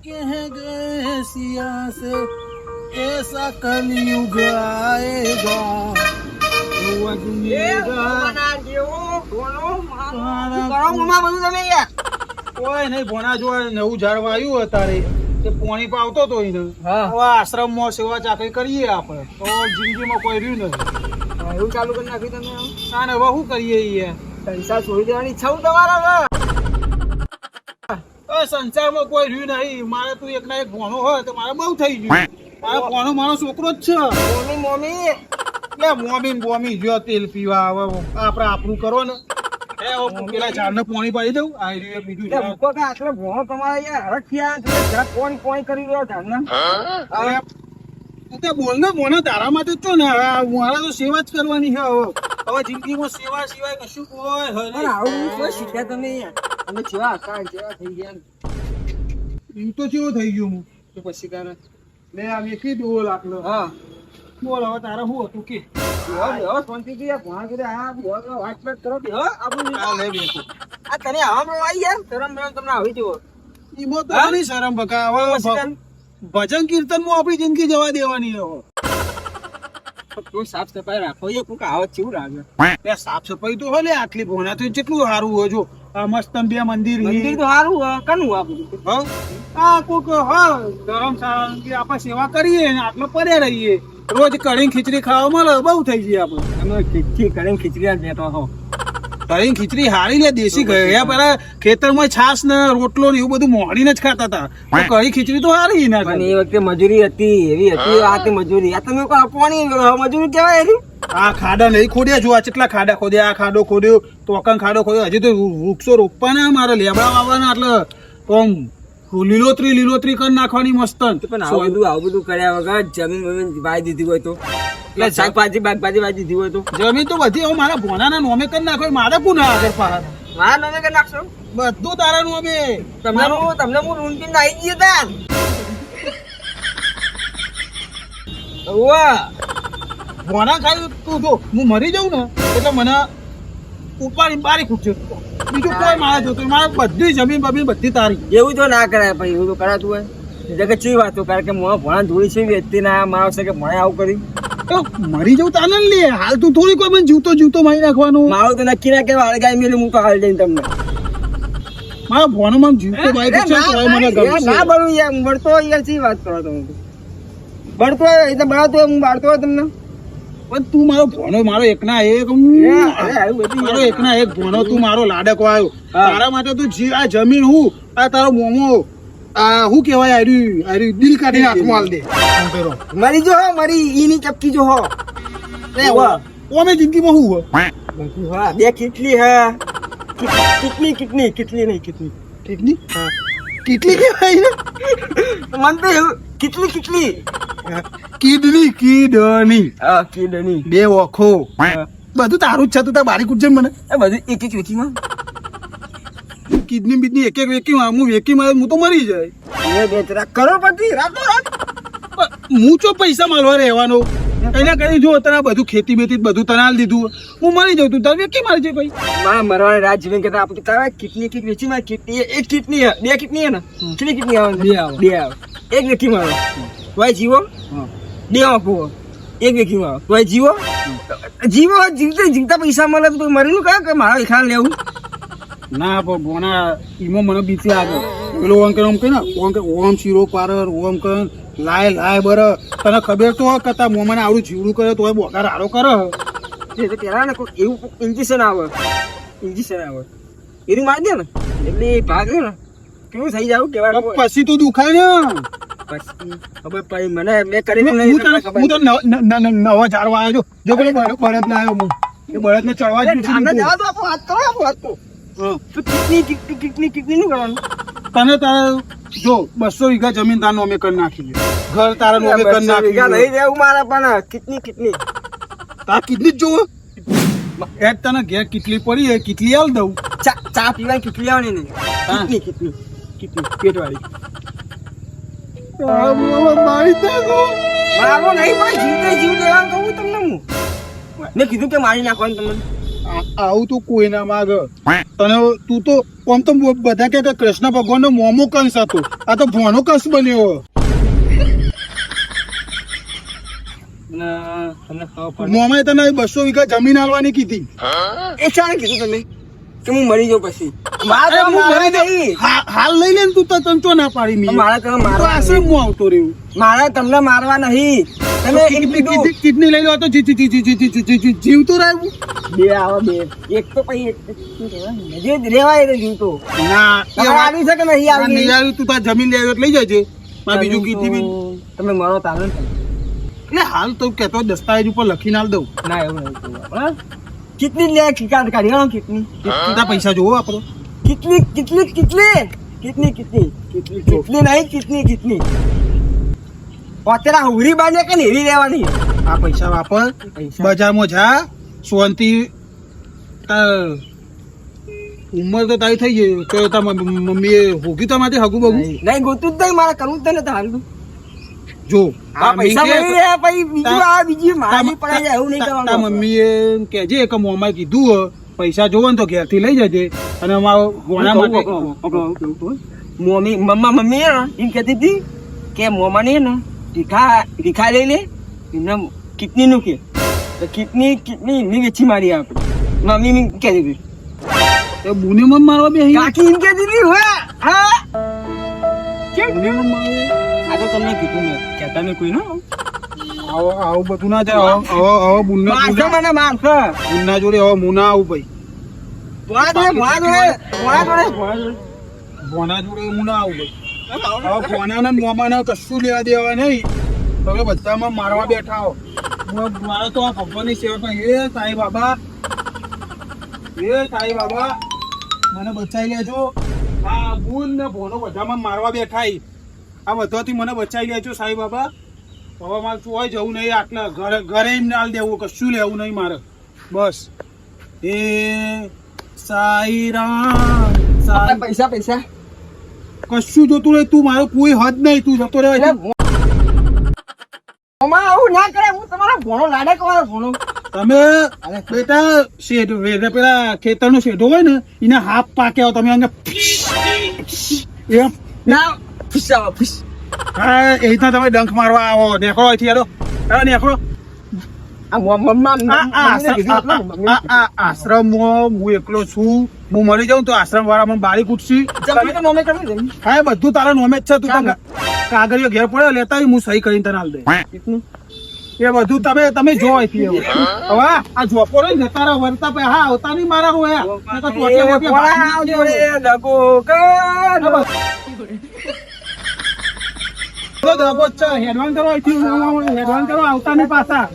कह गए सिया से ऐसा कलयुग आएगा वो दुनिया કોઈ નહીં ભોના જો નવું ઝાડ વાયું અત્યારે તે પોણી પાવતો તો એને હા. હવે આશ્રમમાં સેવા ચાકરી કરીએ આપણે તો જિંદગીમાં કોઈ રહ્યું નથી એવું ચાલુ કરી નાખ્યું તમે આમ? ના ને હવે શું કરીએ ઈએ પૈસા છોડી દેવાની ઈચ્છા હું તમારા હવે? હવે સંસારમાં કોઈ રહ્યું નહીં. મારે તું એકના એક ભોણો હોય તો મારે બહુ થઈ ગયું. મારો ભોણો મારો છોકરો જ છે. મોમી મોમી એટલે મોમી ને બોમી. જો તેલ પીવા હવે આપણે આપણું કરો ને. એ હવે પેલા ઝાડને પોણી પાડી દઉં. આ રહ્યું બીજું એટલે મૂકો કે આટલો ભોણો તમારે યાર હરખ છે. જરા કોણ કોણ કરી રહ્યો તું તે બોલ ને મોના તારા માટે છો ને. મારા તો સેવા જ કરવાની છે હવે. હવે જિંદગીમાં સેવા સિવાય કશું કોઈ આવું શીખ્યા તમે યાર તમે જેવા હતા જેવા થઈ ગયા એ તો કેવો થઈ ગયો હું? તો પછી તારે લે આ વેચી દો લાકડો હા. બોલ હવે તારે શું હતું? કે બેહો, બેહો, શાંતિથી યાર, ભોણા કીધે, આ બેહો, બેહો, વાત વાત કરો, બેહો, આપણું આ લે વેચું આ તને આવામાં આવી યાર શરમ બરમ તમને આવી જુઓ. ઈમો તો નહીં શરમ બકા હવે ભજન કીર્તનમાં આપણી જિંદગી જવા દેવાની હવે. તું સાફ સફાઈ રાખો એ કોક આવત ચેવું લાગે. બે સાફ સફાઈ તો હોય લે આટલી ભોના તો કેટલું સારું હોય જો. આ બે મંદિર મંદિર તો સારું કનું આ બધું? હા? આ કોક હા ધર્મશાળા કે આપણે સેવા કરીએ ને આટલો પડ્યા રહીએ. રોજ કઢી ખીચડી ખાવા મળે બહુ થઈ ગઈ આપણે. અમે ખીચડી કઢી ખીચડી જ લેતો હો. કઢી ખીચડી હારી લે દેશી ગયા પેલા ખેતરમાં છાસ ને રોટલો ને એવું બધું મોડીને જ ખાતા હતા. કઢી ખીચડી તો હારી ના પણ એ વખતે મજૂરી હતી એવી હતી આ તે મજૂરી. આ તમે કોઈ આપવાની મજૂરી કહેવાય એની? આ ખાડા નહીં ખોદ્યા જો આ કેટલા ખાડા ખોદ્યા. આ ખાડો ખોદ્યો ટોકન ખાડો ખોદ્યો. હજી તો વૃક્ષો રોપવાના મારે લેબડા વાવવાના એટલે આમ લીલોતરી લીલોતરી કરી નાખવાની મસ્ત. પણ આવું બધું આવું બધું કર્યા વગર જમીન બમીન વાઈ દીધી હોય તો? એટલે શાકભાજી બાગભાજી વાઈ દીધી હોય તો? જમીન તો બધી હવે મારા ભોનાના નોમે કરી નાખો મારે કોના આગળ પાર મારા નોમે કરી નાખશો. બધું તારા નોમે. તમને હું તમને હું રૂમ પીને આવી ગયો તા ઓવા ભોના ખાઈ તું જો હું મરી જાઉં ને એટલે મને ઉપાડી બારી ખૂટશે. બીજું કોઈ મારે જોતું મારે બધી જમીન બમીન બધી તારી. એવું તો ના કરાય ભાઈ એવું તો કરાતું હોય. જગત ચી વાતો કારણ કે મોં ભણા ધોળી છે વ્યક્તિ ના મારો છે કે મને આવું કર્યું મરી જાઉં તાને લે. હાલ તું થોડી કોઈ મને જીવતો જીવતો મારી નાખવાનું. મારું તો નક્કી ના કે ગાય મેલું હું તો હાલ જઈને તમને. મારા ભોનામાં જીવતો બાઈક છે તો મને યાર, ના ગમશે બળું યાર બળતો યાર ચી વાત કરો તમે? બળતો હોય એ તો બળાતો હું બાળતો તમને? પણ તું મારો ભોનો મારો એકના એક મારો એકના એક ભોનો તું મારો લાડકો આવ્યો હા. તારા માટે તું જે આ જમીન હું આ તારો મોમો આ હું કહેવાય આર્યું આર્યું દિલ કાઢી હાથમાં હાલ દે. મરી જો હો મરી. ઈની ચપકી જો હો. ઓમે જિંદગીમાં હું? હા. બે કેટલી હે. કેટલી કેટલી કેટલી નહીં કેટલી. કેટલી? કેટલી કહેવાય ને? મન તો કેટલી કેટલી. Kidney kidney. હા કીડની. બે ઓખો. બધું તારું જ છે તું તાર બારી કૂટજે મને. એ બધું એક એક વેચીમાં કિડની બીજની એક એક વેકી હું વેકી મારે હું તો મરી જાય. એ બે જરા કરોડપતિ રાતો રાત. હું ચો પૈસા માલવા રહેવાનો. એના કરી જો તને બધું ખેતી બેતી બધું તને આલ દીધું હું મરી જાઉં તું તારે કે મારી જાય ભાઈ? મારા મરવાને રાત જીવન કરતા આપણે તારા કેટલી કિટ વેચી મારી કિટની એક કિટની બે કિટની ને? કેટલી કિટની આવે? બે આવે. બે આવે. એક વેકી મારો. ભાઈ જીવો? બે આપો એક વેકી માં ભાઈ જીવો? જીવો જીવતા જીવતા પૈસા મળે તો મરી મરેલું કહે કે મારા એખાન લેવું? ના પણ બોના ઈમો મને બીતી લાગે પેલો ઓમ કે ઓમ કે ને ઓમ કે ઓમ શીરો પારર ઓમ કે લાય લાય બર. તને ખબર તો કે તાર મોમાને આવડું જીવડું કરે તોય બોકાર હારો કરે. એ તો પેલા ને કોઈ એવું ઇન્જેક્શન આવે. ઇન્જેક્શન આવે. એનું મારી દે ને. એટલે ભાગ ને. કેવું થઈ જાવ કેવાય પછી તો દુખાય ને. પછી હવે પડી મને મેં કરી હું તને હું તો નવ- ઝાડવા આવ્યો જો પેલો બળદ ના આવ્યો હું. એ બળદ ને ચડવા જ જવા દો વાત કરો વાત. તો કિટની કિટની કિટની કિટની નું કરવાનું? તને તારે જો બસો વીઘા જમીન તારનું નોમે કરી નાખી. ઘર તારા અમે કરી નાખી. નહીં રહેવું મારા પણ. કેટલી કેટલી તાર કેટલી જ જોવો એ તને ઘેર કેટલી પડી એ કેટલી આલ દઉં. ચા ચા પીવાની કિટલી આવવાની નહીં. કેટલી કેટલી કેટલી પેટવાળી. મારી. નહીં જીવતે જીવ લેવાનું કહું તમને હું. મેં કીધું કે મારી નાખવાનું તમને. આવું તો કોઈ ના માગ. તને તું તો આમ તો બધા કે કૃષ્ણ કૃષ્ણ ભગવાનનો મોમો કંસ હતો. આ તો ભોનો કંસ બન્યો. મોમાએ તને બસો વીઘા જમીન આલવાની કીધી. એ શાણે કીધું તમે કે હું મરી જાઉં પછી. મારે હું મરી જઈ હાલ લઈ લે તું તો ચંચો ના પાડી મી. મારા તમે મારા આશ્રમ હું આવતો રહ્યું મારા તમને મારવા નહીં. તમે કિડની લઈ લો તો જીવતો રહ્યું બે આવો બે. એક તો પછી જે રેવાય તો જીવતો. ના આવી છે નહીં આવી? નહીં આવી તું તાર જમીન લેવો લઈ જજે. મા બીજું કીધી તમે મારો તારણ એટલે હાલ તો કેતો દસ્તાવેજ ઉપર લખીને આલ દઉં. ના એવું નહીં કેટલી લે કાઢ કાઢી આવો કેટલી? કેટલા પૈસા જોવો આપણે? કેટલી કેટલી કેટલી? કેટલી કેટલી? કેટલી કેટલી નહીં કેટલી કેટલી? અત્યારે હુરી બાંધે કે નેરી રહેવાની આ પૈસા વાપર. બજારમાં જા. શાંતિ ઉંમર તો તારી થઈ ગઈ. તો તાર મમ્મી- મમ્મીએ હોગી તમારી હગું બગું. નહીં ગોતું જ નહીં મારે કરવું જ તને હાલ જો આ પૈસા મળી રહ્યા પછી બીજું આ બીજી મારી પડાઈ જાય એવું નહીં તા- તા કરવાનું મમ્મીએ કહેજે કે મોમાએ કીધું પૈસા જોવો ને તો ઘેરથી લઈ જજે. અને અમારો ગોણા માટે મમ્મી મમ્મા મમ્મી એમ કહેતી હતી કે મોમાં ને ને રીખા તીખા લઈ લે એમને કિડની નું કે કિડની કિડની એમની વેચી મારી આપણે મમ્મી કહેતી હતી. તો બુને મમ મારવા બે કાકી એમ કહેતી હતી હા હા? કેમ આ તો તમને કીધું મેં. કહેતા નહીં કોઈ નો આવો. આવું બધું ના જાય આવો આવો બુન્ના બુનના મારશે મને મારશે. બુન્ના જોડે આવો મુના આવું ભાઈ. ભોળા જોડે ભોળા જોડે ભોળા જોડે હું આવું ભાઈ. હવે ને કશું લેવા દેવા નહીં. તમે બધામાં મારવા બેઠા હો. મારે તો આ ભગવાનની સેવા પણ હે સાંઈ બાબા. હે સાંઈ બાબા. મને બચાવી લેજો. આ બુન ને ભોનો બધામાં મારવા બેઠા. આ બધાથી મને બચાવી લેજો સાંઈ બાબા. હવે મારે ચોય જવું નહીં આટલા ઘરે ઘરે એમ ના દેવું કશું લેવું નહીં મારે. બસ. એ સાઈ રામ પૈસા પૈસા. કશું જોતું નહીં તું મારો કોઈ હદ નહીં તું જતો મોમાં આવું ના કરે હું તમારો ભોણો લાડે કવાયો ભોણો. તમે બેટા શેઢ પેલા ખેતરનો શેઢો હોય ને એને હાફ પાક્યા તમે અંગે એમ ના ફુસ આવો ફુસ હા એ રીતના તમે ડંખ મારવા આવો નેકળો અહીંથી હેડો નેકળો આશ્રમ- હું એકલો છું હું મરી જાઉં તો આશ્રમ વાળા મને બારી કૂટશી હા બધું તારા નોમે જ છે તું કાગળિયો ઘેર પડ્યો લેતા હું સહી કરીને તને દે એ બધું તમે તમે જો અહીંથી હવે હવે આ જોપો ને તારા વરતા પે હા આવતા નહીં મારા રોયા દગો જ છે હેડવાન કરો અહીંથી હેડવાન કરો આવતા નહીં પાછા.